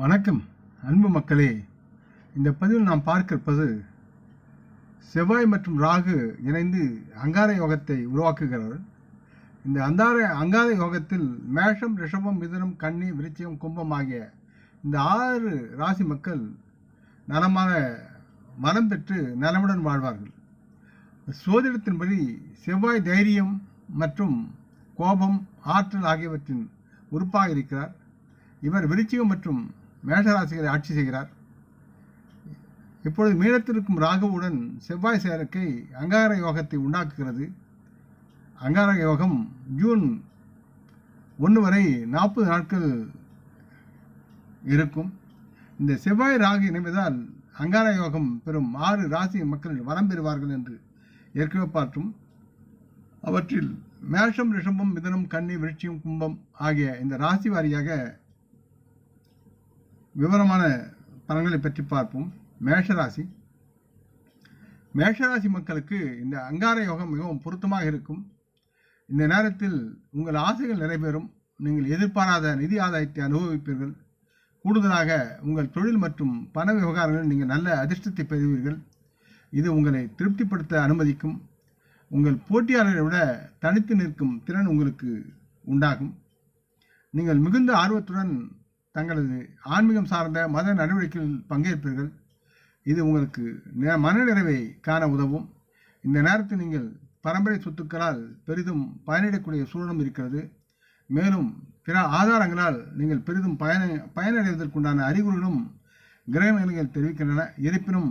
வணக்கம் அன்பு மக்களே. இந்த பதிவில் நாம் பார்க்க இருப்பது செவ்வாய் மற்றும் ராகு இணைந்து அங்கார யோகத்தை உருவாக்குகிறார்கள். இந்த அந்தார அங்கார யோகத்தில் மேஷம் ரிஷபம் மிதுனம் கன்னி விருச்சியம் கும்பம் ஆகிய இந்த ஆறு ராசி மக்கள் நலமாக மனம் பெற்று நலமுடன் வாழ்வார்கள். சோதிடத்தின்படி செவ்வாய் தைரியம் மற்றும் கோபம் ஆற்றல் ஆகியவற்றின் உறுப்பாக இருக்கிறார். இவர் விருச்சிகம் மற்றும் மேஷராசிகளை ஆட்சி செய்கிறார். இப்பொழுது மீனத்திற்கும் ராகுவுடன் செவ்வாய் சேர்க்கை அங்கார யோகத்தை உண்டாக்குகிறது. அங்கார யோகம் ஜூன் ஒன்று வரை நாற்பது நாட்கள் இருக்கும். இந்த செவ்வாய் ராகு இணைவதால் அங்கார யோகம் பெறும் ஆறு ராசி மக்கள் வரம் பெறுவார்கள் என்று ஏற்கனவே பார்த்தோம். அவற்றில் மேஷம் ரிஷம்பம் மிதனம் கன்னி விருட்சியம் கும்பம் ஆகிய இந்த ராசி வாரியாக விவரமான பலன்களை பற்றி பார்ப்போம். மேஷராசி. மேஷராசி மக்களுக்கு இந்த அங்கார யோகம் மிகவும் பொருத்தமாக இருக்கும். இந்த நேரத்தில் உங்கள் ஆசைகள் நிறைவேறும். நீங்கள் எதிர்பாராத நிதி ஆதாயத்தை அனுபவிப்பீர்கள். கூடுதலாக உங்கள் தொழில் மற்றும் பண விவகாரங்களில் நீங்கள் நல்ல அதிர்ஷ்டத்தை பெறுவீர்கள். இது உங்களை திருப்திப்படுத்த அனுமதிக்கும். உங்கள் போட்டியாளரை விட தனித்து நிற்கும் திறன் உங்களுக்கு உண்டாகும். நீங்கள் மிகுந்த ஆர்வத்துடன் தங்களது ஆன்மீகம் சார்ந்த மத நடவடிக்கைகளில் பங்கேற்பீர்கள். இது உங்களுக்கு மனநிறைவை காண உதவும். இந்த நேரத்தில் நீங்கள் பரம்பரை சொத்துக்களால் பெரிதும் பயனிடக்கூடிய சூழலும் இருக்கிறது. மேலும் பிற ஆதாரங்களால் நீங்கள் பெரிதும் பயன பயனடைவதற்குண்டான அறிகுறிகளும் கிரக நிலைகள் தெரிவிக்கின்றன. இருப்பினும்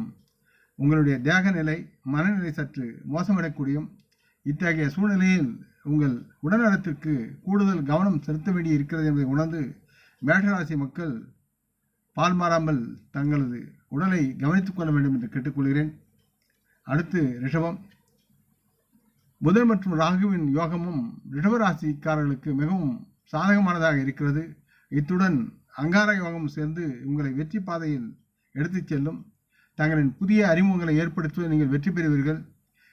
உங்களுடைய தேக நிலை மனநிலை சற்று மோசமடையக்கூடியும் இத்தகைய சூழ்நிலையில் உங்கள் உடல்நலத்திற்கு கூடுதல் கவனம் செலுத்த வேண்டி இருக்கிறது என்பதை உணர்ந்து மேஷராசி மக்கள் பால் மாறாமல் தங்களது உடலை கவனித்துக் கொள்ள வேண்டும் என்று கேட்டுக்கொள்கிறேன். அடுத்து ரிஷபம். புதன் மற்றும் ராகுவின் யோகமும் ரிஷபராசிக்காரர்களுக்கு மிகவும் சாதகமானதாக இருக்கிறது. இத்துடன் அங்கார யோகம் சேர்ந்து உங்களை வெற்றி பாதையில் எடுத்துச் செல்லும். தங்களின் புதிய அறிமுகங்களை ஏற்படுத்துவதில் நீங்கள் வெற்றி பெறுவீர்கள்.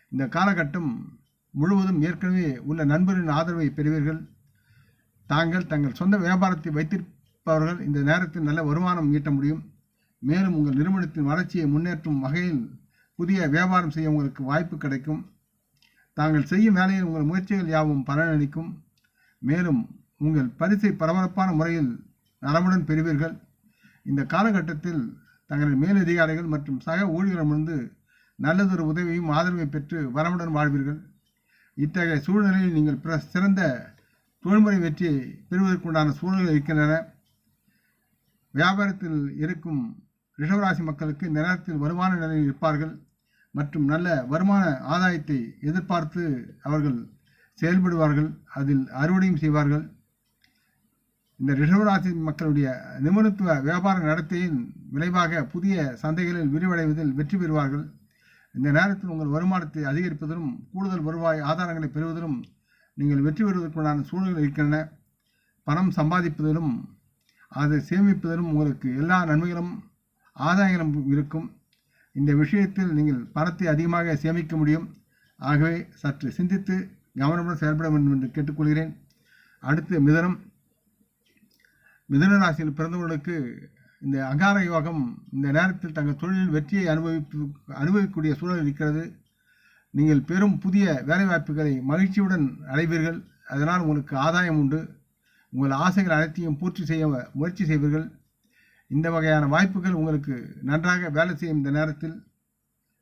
இந்த காலகட்டம் முழுவதும் ஏற்கனவே உள்ள நண்பரின் ஆதரவை பெறுவீர்கள். தாங்கள் தங்கள் சொந்த வியாபாரத்தை அவர்கள் இந்த நேரத்தில் நல்ல வருமானம் ஈட்ட முடியும். மேலும் உங்கள் நிறுவனத்தின் வளர்ச்சியை முன்னேற்றும் வகையில் புதிய வியாபாரம் செய்ய உங்களுக்கு வாய்ப்பு கிடைக்கும். தாங்கள் செய்யும் வேலையில் உங்கள் முயற்சிகள் யாவும் பலனளிக்கும். மேலும் உங்கள் பரிசை பரபரப்பான முறையில் நலமுடன் பெறுவீர்கள். இந்த காலகட்டத்தில் தங்களின் மேலதிகாரிகள் மற்றும் சக ஊழியர்களிடமிருந்து நல்லதொரு உதவியும் ஆதரவை பெற்று வரமுடன் வாழ்வீர்கள். இத்தகைய சூழ்நிலையில் நீங்கள் பிற சிறந்த தொழில்முறை வெற்றியை பெறுவதற்குண்டான சூழல்கள் இருக்கின்றன. வியாபாரத்தில் இருக்கும் ரிஷவராசி மக்களுக்கு நேரத்தில் வருமான நிலையில் இருப்பார்கள் மற்றும் நல்ல வருமான ஆதாயத்தை எதிர்பார்த்து அவர்கள் செயல்படுவார்கள் அதில் அறுவடையும் செய்வார்கள். இந்த ரிஷவராசி மக்களுடைய நிபுணத்துவ வியாபார நடத்தையின் விளைவாக புதிய சந்தைகளில் விரிவடைவதில் வெற்றி பெறுவார்கள். இந்த நேரத்தில் உங்கள் வருமானத்தை அதிகரிப்பதிலும் கூடுதல் வருவாய் ஆதாரங்களை பெறுவதிலும் நீங்கள் வெற்றி பெறுவதற்குண்டான சூழல்கள் இருக்கின்றன. பணம் சம்பாதிப்பதிலும் அதை சேமிப்பதிலும் உங்களுக்கு எல்லா நன்மைகளும் ஆதாயங்களும் இருக்கும். இந்த விஷயத்தில் நீங்கள் பணத்தை அதிகமாக சேமிக்க முடியும். ஆகவே சற்று சிந்தித்து கவனமுடன் செயல்பட வேண்டும் என்று கேட்டுக்கொள்கிறேன். அடுத்து மிதனம். மிதன ராசியில் பிறந்தவர்களுக்கு இந்த அகார யோகம் இந்த நேரத்தில் தங்கள் தொழிலில் வெற்றியை அனுபவிப்பு அனுபவிக்கக்கூடிய சூழல் இருக்கிறது. நீங்கள் பெரும் புதிய வேலைவாய்ப்புகளை மகிழ்ச்சியுடன் அடைவீர்கள். அதனால் உங்களுக்கு ஆதாயம் உண்டு. உங்கள் ஆசைகள் அனைத்தையும் பூர்த்தி செய்ய முயற்சி செய்வீர்கள். இந்த வகையான வாய்ப்புகள் உங்களுக்கு நன்றாக வேலை செய்யும் இந்த நேரத்தில்.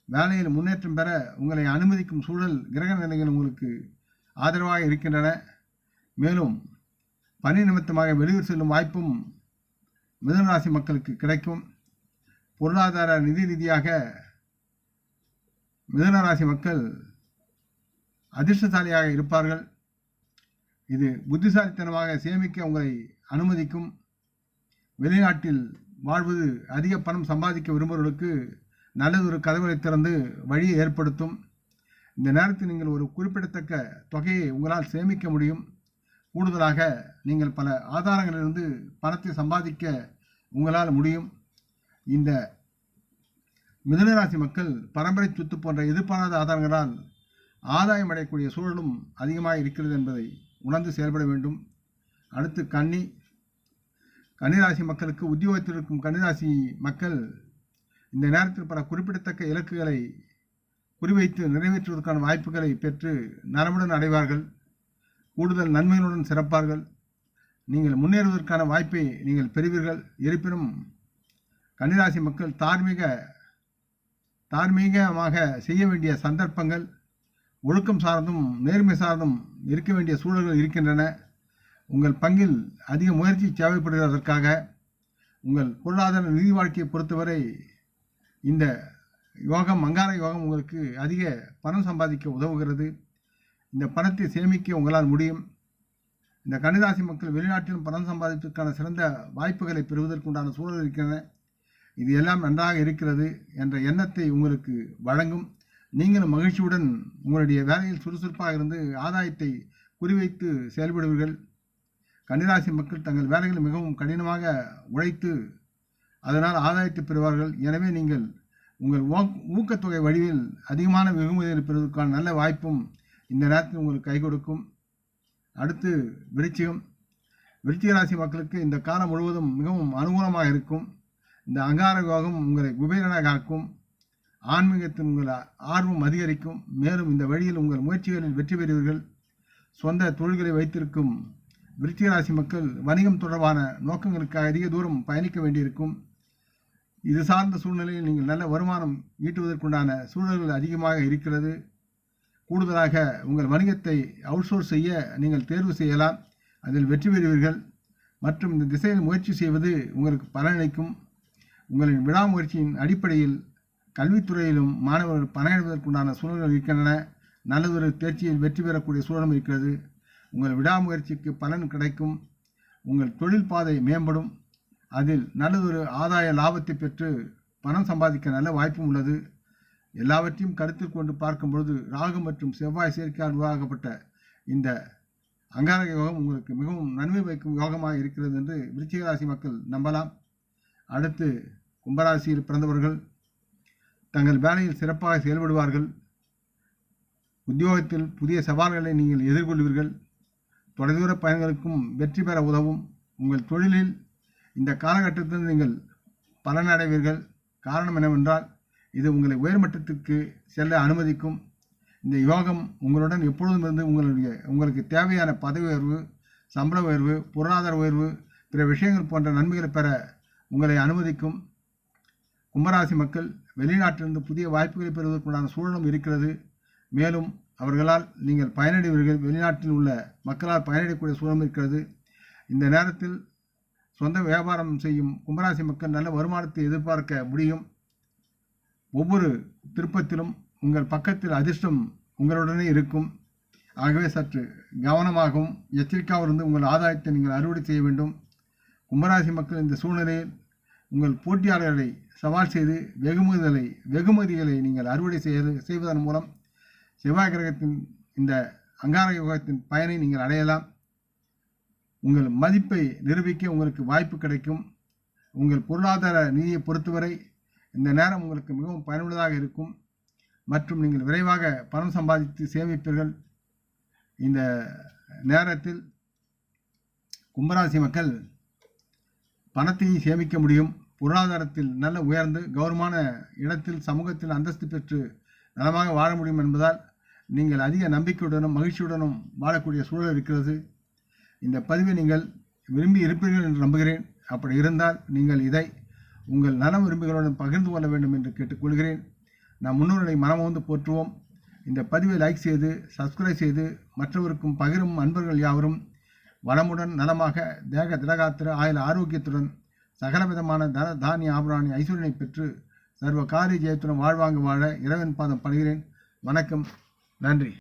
வேலையில் முன்னேற்றம் பெற உங்களை அனுமதிக்கும் சூழல் கிரக நிலைகள் உங்களுக்கு ஆதரவாக இருக்கின்றன. மேலும் பணி நிமித்தமாக வெளியூர் செல்லும் வாய்ப்பும் மிதனராசி மக்களுக்கு கிடைக்கும். பொருளாதார நிதி ரீதியாக மிதனராசி மக்கள் அதிர்ஷ்டசாலியாக இருப்பார்கள். இது புத்திசாலித்தனமாக சேமிக்க உங்களை அனுமதிக்கும். வெளிநாட்டில் வாழ்வது அதிக பணம் சம்பாதிக்க விரும்புபவர்களுக்கு நல்லதொரு கதவுகளை திறந்து வழியை ஏற்படுத்தும். இந்த நேரத்தில் நீங்கள் ஒரு குறிப்பிடத்தக்க தொகையை உங்களால் சேமிக்க முடியும். கூடுதலாக நீங்கள் பல ஆதாரங்களிலிருந்து பணத்தை சம்பாதிக்க உங்களால் முடியும். இந்த மிதனராசி மக்கள் பரம்பரை சொத்து போன்ற எதிர்பாராத ஆதாரங்களால் ஆதாயம் அடையக்கூடிய சூழலும் அதிகமாக இருக்கிறது என்பதை உணர்ந்து செயல்பட வேண்டும். அடுத்து கன்னி கன்னிராசி மக்களுக்கு உத்தியோகத்தில் இருக்கும் கன்னிராசி மக்கள் இந்த நேரத்தில் பல குறிப்பிடத்தக்க இலக்குகளை குறிவைத்து நிறைவேற்றுவதற்கான வாய்ப்புகளை பெற்று நரமுடன் அடைவார்கள். கூடுதல் நன்மைகளுடன் சிறப்பார்கள். நீங்கள் முன்னேறுவதற்கான வாய்ப்பை நீங்கள் பெறுவீர்கள். இருப்பினும் கன்னிராசி மக்கள் தார்மீக தார்மீகமாக செய்ய வேண்டிய சந்தர்ப்பங்கள் ஒழுக்கம் சார்ந்தும் நேர்மை சார்ந்தும் இருக்க வேண்டிய சூழல்கள் இருக்கின்றன. உங்கள் பங்கில் அதிக முயற்சி தேவைப்படுகிறதற்காக உங்கள் பொருளாதார நிதி வாழ்க்கையை பொறுத்தவரை இந்த யோகம் அங்கார யோகம் உங்களுக்கு அதிக பணம் சம்பாதிக்க உதவுகிறது. இந்த பணத்தை சேமிக்க உங்களால் முடியும். இந்த கன்னிராசி மக்கள் வெளிநாட்டிலும் பணம் சம்பாதிப்பதற்கான சிறந்த வாய்ப்புகளை பெறுவதற்குண்டான சூழல் இருக்கின்றன. இது எல்லாம் நன்றாக இருக்கிறது என்ற எண்ணத்தை உங்களுக்கு வழங்கும். நீங்களும் மகிழ்ச்சியுடன் உங்களுடைய வேலையில் சுறுசுறுப்பாக இருந்து ஆதாயத்தை குறிவைத்து செயல்படுவீர்கள். கன்னிராசி மக்கள் தங்கள் வேலைகளை மிகவும் கடினமாக உழைத்து அதனால் ஆதாயத்தை பெறுவார்கள். எனவே நீங்கள் உங்கள் ஊக்- ஊக்கத்தொகை வடிவில் அதிகமான வெகுமதிகளை பெறுவதற்கான நல்ல வாய்ப்பும் இந்த நேரத்தில் உங்களுக்கு கை கொடுக்கும். அடுத்து விருச்சிகம். விருச்சிக ராசி மக்களுக்கு இந்த காலம் முழுவதும் மிகவும் அனுகூலமாக இருக்கும். இந்த அங்கார யோகம் உங்களை குபேரனாக ஆக்கும். ஆன்மீகத்தில் உங்கள் ஆர்வம் அதிகரிக்கும். மேலும் இந்த வழியில் உங்கள் முயற்சிகளில் வெற்றி பெறுவீர்கள். சொந்த தொழில்களை வைத்திருக்கும் விருச்சிகராசி மக்கள் வணிகம் தொடர்பான நோக்கங்களுக்காக அதிக தூரம் பயணிக்க வேண்டியிருக்கும். இது சார்ந்த சூழ்நிலையில் நீங்கள் நல்ல வருமானம் ஈட்டுவதற்குண்டான சூழல்கள் அதிகமாக இருக்கிறது. கூடுதலாக உங்கள் வணிகத்தை அவுட்சோர்ஸ் செய்ய நீங்கள் தேர்வு செய்யலாம். அதில் வெற்றி பெறுவீர்கள். மற்றும் இந்த திசையில் முயற்சி செய்வது உங்களுக்கு பலனளிக்கும். உங்களின் விடாமுயற்சியின் அடிப்படையில் கல்வித்துறையிலும் மாணவர்கள் பலனடைவதற்குண்டான சூழல்கள் இருக்கின்றன. நல்லதொரு தேர்ச்சியில் வெற்றி பெறக்கூடிய சூழலும் இருக்கிறது. உங்கள் விடாமுயற்சிக்கு பலன் கிடைக்கும். உங்கள் தொழில் பாதை மேம்படும். அதில் நல்லதொரு ஆதாய லாபத்தை பெற்று பணம் சம்பாதிக்க நல்ல வாய்ப்பும் உள்ளது. எல்லாவற்றையும் கருத்தில் கொண்டு பார்க்கும் பொழுது ராகு மற்றும் செவ்வாய் சேர்க்கையால் உருவாக்கப்பட்ட இந்த அங்காரக யோகம் உங்களுக்கு மிகவும் நன்மை வைக்கும் யோகமாக இருக்கிறது என்று விருச்சிக ராசி மக்கள் நம்பலாம். அடுத்து கும்பராசியில் பிறந்தவர்கள். தங்கள் வேலையில் சிறப்பாக செயல்படுவார்கள். உத்தியோகத்தில் புதிய சவால்களை நீங்கள் எதிர்கொள்வீர்கள். தொலைதூர பயணங்களுக்கும் வெற்றி பெற உதவும். உங்கள் தொழிலில் இந்த காலகட்டத்தில் நீங்கள் பலனடைவீர்கள். காரணம் என்னவென்றால் இது உங்களை உயர்மட்டத்திற்கு செல்ல அனுமதிக்கும். இந்த யோகம் உங்களுடன் எப்பொழுதும் இருந்து உங்களுடைய உங்களுக்கு தேவையான பதவி உயர்வு சம்பள உயர்வு பொருளாதார உயர்வு பிற விஷயங்கள் போன்ற நன்மைகளை பெற உங்களை அனுமதிக்கும். கும்பராசி மக்கள் வெளிநாட்டிலிருந்து புதிய வாய்ப்புகளை பெறுவதற்குண்டான சூழலும் இருக்கிறது. மேலும் அவர்களால் நீங்கள் பயனடைவீர்கள். வெளிநாட்டில் உள்ள மக்களால் பயனடையக்கூடிய சூழலும் இருக்கிறது. இந்த நேரத்தில் சொந்த வியாபாரம் செய்யும் கும்பராசி மக்கள் நல்ல வருமானத்தை எதிர்பார்க்க முடியும். ஒவ்வொரு திருப்பத்திலும் உங்கள் பக்கத்தில் அதிர்ஷ்டம் உங்களுடனே இருக்கும். ஆகவே சற்று கவனமாகவும் எச்சரிக்கையாக இருந்து உங்கள் ஆதாயத்தை நீங்கள் அறுவடை செய்ய வேண்டும். கும்பராசி மக்கள் இந்த சூழ்நிலையில் உங்கள் போட்டியாளர்களை சவால் செய்து வெகுமதிகளை வெகுமதிகளை நீங்கள் அறுவடை செய்து செய்வதன் மூலம் செவ்வாய் கிரகத்தின் இந்த அங்கார யோகத்தின் பயனை நீங்கள் அடையலாம். உங்கள் மதிப்பை நிரூபிக்க உங்களுக்கு வாய்ப்பு கிடைக்கும். உங்கள் பொருளாதார நிதியை பொறுத்தவரை இந்த நேரம் உங்களுக்கு மிகவும் பயனுள்ளதாக இருக்கும். மற்றும் நீங்கள் விரைவாக பணம் சம்பாதித்து சேமிப்பீர்கள். இந்த நேரத்தில் கும்பராசி மக்கள் பணத்தையும் சேமிக்க முடியும். பொருளாதாரத்தில் நல்ல உயர்ந்து கௌரவமான இடத்தில் சமூகத்தில் அந்தஸ்து பெற்று நலமாக வாழ முடியும் என்பதால் நீங்கள் அதிக நம்பிக்கையுடனும் மகிழ்ச்சியுடனும் வாழக்கூடிய சூழல் இருக்கிறது. இந்த பதிவை நீங்கள் விரும்பி இருப்பீர்கள் என்று நம்புகிறேன். அப்படி இருந்தால் நீங்கள் இதை உங்கள் நலம் விரும்புகளுடன் பகிர்ந்து கொள்ள வேண்டும் என்று கேட்டுக்கொள்கிறேன். நாம் முன்னோர்களை மனமோந்து போற்றுவோம். இந்த பதிவை லைக் செய்து சப்ஸ்கிரைப் செய்து மற்றவருக்கும் பகிரும் அன்பர்கள் யாவரும் வளமுடன் நலமாக தேக திடகாத்திர ஆயுள் ஆரோக்கியத்துடன் சகலவிதமான தன தானிய ஆபராணி ஐஸ்வர்யனை பெற்று சர்வ காரிய ஜெயத்துடன் வாழ்வாங்க வாழ இறைவன் பாதம் படுகிறேன். வணக்கம். நன்றி.